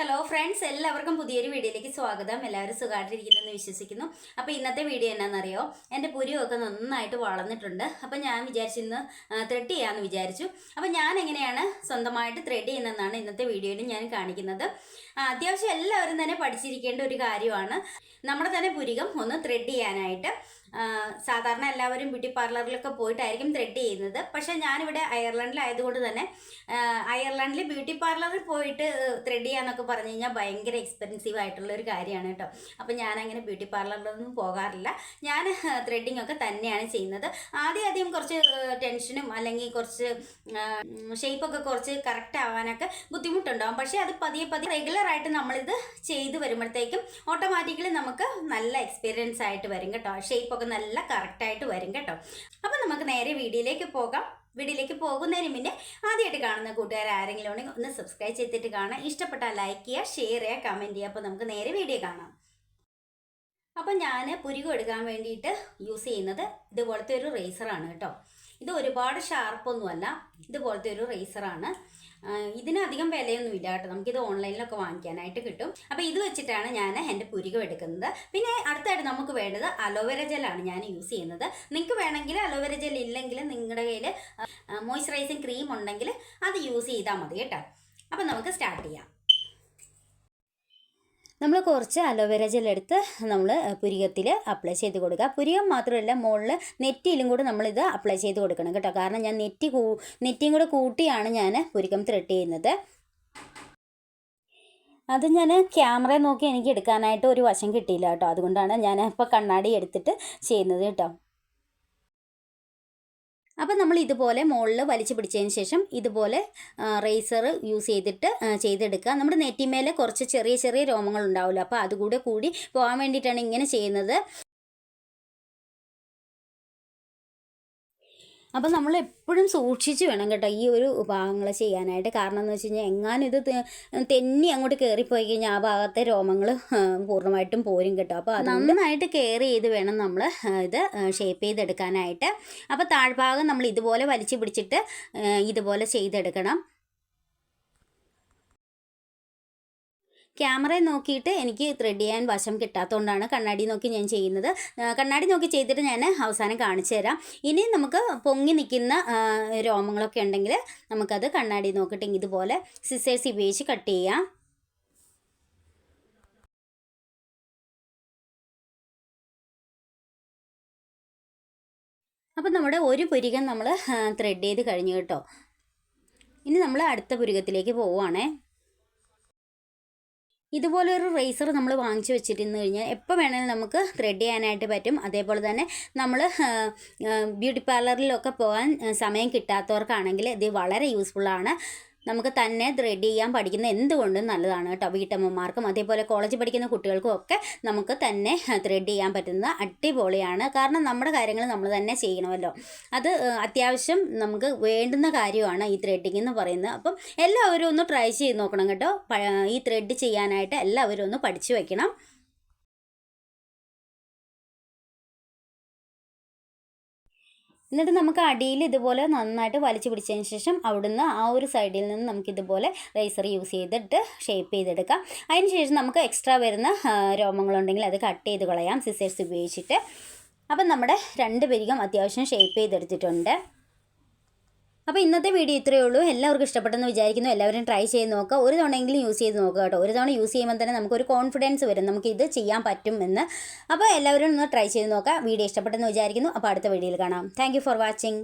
Hello friends എല്ലാവർക്കും പുതിയൊരു വീഡിയോയിലേക്ക് സ്വാഗതം. എല്ലാവരും സുഖമായിട്ടിരിക്കുന്നെന്ന് വിശ്വസിക്കുന്നു. അപ്പോൾ ഇന്നത്തെ വീഡിയോ എന്നാണെന്നറിയോ? എന്റെ പുരിയൊക്കെ നന്നായിട്ട് വളർന്നിട്ടുണ്ട്. അപ്പോൾ ഞാൻ വിചാരിച്ചിന്ന് ത്രെഡ് ചെയ്യാമെന്ന് വിചാരിച്ചു. അപ്പോൾ ഞാൻ എങ്ങനെയാണ് സ്വന്തമായിട്ട് ത്രെഡ് ചെയ്യുന്നതെന്നാണ് ഇന്നത്തെ വീഡിയോയിൽ ഞാൻ കാണിക്കുന്നത്. അത്യാവശ്യം എല്ലാവരും തന്നെ പഠിച്ചിരിക്കേണ്ട ഒരു കാര്യമാണ്. നമ്മുടെ തന്നെ പുരികം ഒന്ന് ത്രെഡ് ചെയ്യാനായിട്ട്. സാധാരണ എല്ലാവരും ബ്യൂട്ടി പാർലറിലൊക്കെ പോയിട്ടായിരിക്കും ത്രെഡ് ചെയ്യുന്നത്. പക്ഷേ ഞാനിവിടെ അയർലൻഡിലായതുകൊണ്ട് തന്നെ അയർലൻഡിൽ ബ്യൂട്ടി പാർലറിൽ പോയിട്ട് ത്രെഡ് ചെയ്യാന്നൊക്കെ പറഞ്ഞു കഴിഞ്ഞാൽ ഭയങ്കര എക്സ്പെൻസീവ് ആയിട്ടുള്ള ഒരു കാര്യമാണ് കേട്ടോ. അപ്പോൾ ഞാനങ്ങനെ ബ്യൂട്ടി പാർലറിലൊന്നും പോകാറില്ല. ഞാൻ ത്രെഡിങ് ഒക്കെ തന്നെയാണ് ചെയ്യുന്നത്. ആദ്യം ആദ്യം കുറച്ച് ടെൻഷനും അല്ലെങ്കിൽ കുറച്ച് ഷേപ്പൊക്കെ കുറച്ച് കറക്റ്റ് ആവാനൊക്കെ ബുദ്ധിമുട്ടുണ്ടാകും പക്ഷേ അത് പതിയെ പതിയെ റെഗുലറായിട്ട് നമ്മളിത് ചെയ്ത് വരുമ്പോഴത്തേക്കും ഓട്ടോമാറ്റിക്കലി നമുക്ക് നല്ല എക്സ്പീരിയൻസ് ആയിട്ട് വരും കേട്ടോ. ഷേപ്പൊക്കെ നല്ല കറക്റ്റായിട്ട് വരും കേട്ടോ. അപ്പോൾ നമുക്ക് നേരെ വീഡിയോയിലേക്ക് പോകാം. വീഡിയോയിലേക്ക് പോകുന്നതിന് മുന്നേ ആദ്യമായിട്ട് കാണുന്ന കൂട്ടുകാർ ആരെങ്കിലും ഉണ്ടെങ്കിൽ ഒന്ന് സബ്സ്ക്രൈബ് ചെയ്തിട്ട് കാണാം ഇഷ്ടപ്പെട്ടാൽ ലൈക്ക് ചെയ്യുക ഷെയർ ചെയ്യുക കമന്റ് ചെയ്യുക. അപ്പോൾ നമുക്ക് നേരെ വീഡിയോ കാണാം. അപ്പം ഞാൻ പുരുകം വേണ്ടിയിട്ട് യൂസ് ചെയ്യുന്നത് ഇതുപോലത്തെ ഒരു റേസറാണ് കേട്ടോ. ഇത് ഒരുപാട് ഷാർപ്പൊന്നുമല്ല ഇതുപോലത്തെ ഒരു റേസറാണ് ഇതിനധികം വിലയൊന്നുമില്ല കേട്ടോ. നമുക്കിത് ഓൺലൈനിലൊക്കെ വാങ്ങിക്കാനായിട്ട് കിട്ടും. അപ്പോൾ ഇത് വെച്ചിട്ടാണ് ഞാൻ എന്റെ പുരികം എടുക്കുന്നത്. പിന്നെ അടുത്തായിട്ട് നമുക്ക് വേണ്ടത് അലോവേര ജെല്ലാണ് ഞാൻ യൂസ് ചെയ്യുന്നത്. നിങ്ങൾക്ക് വേണമെങ്കിൽ അലോവേര ജെൽ ഇല്ലെങ്കിൽ നിങ്ങളുടെ കയ്യിൽ മോയ്സ്ചറൈസിങ് ക്രീം ഉണ്ടെങ്കിൽ അത് യൂസ് ചെയ്താൽ മതി കേട്ടോ. അപ്പോൾ നമുക്ക് സ്റ്റാർട്ട് ചെയ്യാം. നമ്മൾ കുറച്ച് അലോവേര ജെൽ എടുത്ത് നമ്മൾ പുരികത്തിൽ അപ്ലൈ ചെയ്ത് കൊടുക്കുക. പുരികം മാത്രമല്ല മുകളിൽ നെറ്റിയിലും കൂടെ നമ്മളിത് അപ്ലൈ ചെയ്ത് കൊടുക്കണം കേട്ടോ. കാരണം ഞാൻ നെറ്റി കൂ നെറ്റിയും കൂടെ കൂട്ടിയാണ് ഞാൻ പുരികം ത്രെഡ് ചെയ്യുന്നത്. അത് ഞാൻ ക്യാമറ നോക്കി എനിക്ക് എടുക്കാനായിട്ട് ഒരു വശം കിട്ടിയില്ല കേട്ടോ. അതുകൊണ്ടാണ് ഞാൻ ഇപ്പോൾ കണ്ണാടി എടുത്തിട്ട് ചെയ്യുന്നത് കേട്ടോ. അപ്പം നമ്മൾ ഇതുപോലെ മുകളിൽ വലിച്ചു പിടിച്ചതിന് ശേഷം ഇതുപോലെ റേസർ യൂസ് ചെയ്തിട്ട് ചെയ്തെടുക്കുക. നമ്മുടെ നെറ്റിമേലെ കുറച്ച് ചെറിയ ചെറിയ രോമങ്ങൾ ഉണ്ടാവില്ല അപ്പോൾ അതുകൂടെ കൂടി പോകാൻ വേണ്ടിയിട്ടാണ് ഇങ്ങനെ ചെയ്യുന്നത്. അപ്പം നമ്മൾ എപ്പോഴും സൂക്ഷിച്ച് വേണം കേട്ടോ ഈ ഒരു ഭാഗങ്ങൾ ചെയ്യാനായിട്ട്. കാരണം എന്ന് വെച്ച് കഴിഞ്ഞാൽ എങ്ങാനും ഇത് തെന്നി അങ്ങോട്ട് കയറിപ്പോയി കഴിഞ്ഞാൽ ആ ഭാഗത്തെ രോമങ്ങൾ പൂർണമായിട്ടും പോരും കേട്ടോ. അപ്പോൾ നന്നായിട്ട് കെയർ ചെയ്ത് വേണം നമ്മൾ ഇത് ഷേപ്പ് ചെയ്തെടുക്കാനായിട്ട്. അപ്പോൾ താഴ്ഭാഗം നമ്മൾ ഇതുപോലെ വലിച്ചു പിടിച്ചിട്ട് ഇതുപോലെ ചെയ്തെടുക്കണം. ക്യാമറ നോക്കിയിട്ട് എനിക്ക് ത്രെഡ് ചെയ്യാൻ വശം കിട്ടാത്തതുകൊണ്ടാണ് കണ്ണാടി നോക്കി ഞാൻ ചെയ്യുന്നത്. കണ്ണാടി നോക്കി ചെയ്തിട്ട് ഞാൻ അവസാനം കാണിച്ചു തരാം. ഇനി നമുക്ക് പൊങ്ങി നിൽക്കുന്ന രോമങ്ങളൊക്കെ ഉണ്ടെങ്കിൽ നമുക്കത് കണ്ണാടി നോക്കിയിട്ട് ഇതുപോലെ സിസേഴ്സ് ഉപയോഗിച്ച് കട്ട് ചെയ്യാം. അപ്പം നമ്മുടെ ഒരു പുരികം നമ്മൾ ത്രെഡ് ചെയ്ത് കഴിഞ്ഞു കേട്ടോ. ഇനി നമ്മൾ അടുത്ത പുരികത്തിലേക്ക് പോവുകയാണേ ഇതുപോലെ ഒരു റേസർ നമ്മൾ വാങ്ങിച്ചു വെച്ചിരുന്നു കഴിഞ്ഞാൽ എപ്പോൾ വേണമെങ്കിലും നമുക്ക് ത്രെഡ് ചെയ്യാനായിട്ട് പറ്റും. അതേപോലെ തന്നെ നമ്മൾ ബ്യൂട്ടി പാർലറിലൊക്കെ പോകാൻ സമയം കിട്ടാത്തവർക്കാണെങ്കിൽ ഇത് വളരെ യൂസ്ഫുള്ളാണ് നമുക്ക് തന്നെ ത്രെഡ് ചെയ്യാൻ പഠിക്കുന്ന എന്തുകൊണ്ടും നല്ലതാണ് കേട്ടോ. വീട്ടമ്മമാർക്കും അതേപോലെ കോളേജ് പഠിക്കുന്ന കുട്ടികൾക്കും ഒക്കെ നമുക്ക് തന്നെ ത്രെഡ് ചെയ്യാൻ പറ്റുന്നത് അടിപൊളിയാണ്. കാരണം നമ്മുടെ കാര്യങ്ങൾ നമ്മൾ തന്നെ ചെയ്യണമല്ലോ. അത് അത്യാവശ്യം നമുക്ക് വേണ്ടുന്ന കാര്യമാണ് ഈ ത്രെഡിങ് എന്ന് പറയുന്നത്. അപ്പം എല്ലാവരും ഒന്ന് ട്രൈ ചെയ്ത് നോക്കണം കേട്ടോ. ഈ ത്രെഡ് ചെയ്യാനായിട്ട് എല്ലാവരും ഒന്ന് പഠിച്ചു വെക്കണം. എന്നിട്ട് നമുക്ക് അടിയിൽ ഇതുപോലെ നന്നായിട്ട് വലിച്ചു പിടിച്ചതിന് ശേഷം അവിടുന്ന് ആ ഒരു സൈഡിൽ നിന്ന് നമുക്ക് ഇതുപോലെ റേസർ യൂസ് ചെയ്തിട്ട് ഷേപ്പ് ചെയ്തെടുക്കാം. അതിന് ശേഷം നമുക്ക് എക്സ്ട്രാ വരുന്ന രോമങ്ങളുണ്ടെങ്കിൽ അത് കട്ട് ചെയ്ത് കളയാം. സിസേഴ്സ് ഉപയോഗിച്ചിട്ട്. അപ്പം നമ്മുടെ രണ്ട് പെരികം അത്യാവശ്യം ഷേപ്പ് ചെയ്തെടുത്തിട്ടുണ്ട്. അപ്പോൾ ഇന്നത്തെ വീഡിയോ ഇത്രയേ ഉള്ളൂ. എല്ലാവർക്കും ഇഷ്ടപ്പെട്ടെന്ന് വിചാരിക്കുന്നു. എല്ലാവരും ട്രൈ ചെയ്ത് നോക്കുക ഒരു തവണയെങ്കിലും യൂസ് ചെയ്ത് നോക്കുക കേട്ടോ. ഒരു തവണ യൂസ് ചെയ്യുമ്പോൾ തന്നെ നമുക്കൊരു കോൺഫിഡൻസ് വരും. നമുക്ക് ഇത് ചെയ്യാൻ പറ്റും എന്ന്. അപ്പോൾ എല്ലാവരും ഒന്ന് ട്രൈ ചെയ്ത് നോക്കുക വീഡിയോ ഇഷ്ടപ്പെട്ടെന്ന് വിചാരിക്കുന്നു. അപ്പോൾ അടുത്ത വീഡിയോയിൽ കാണാം. Thank for watching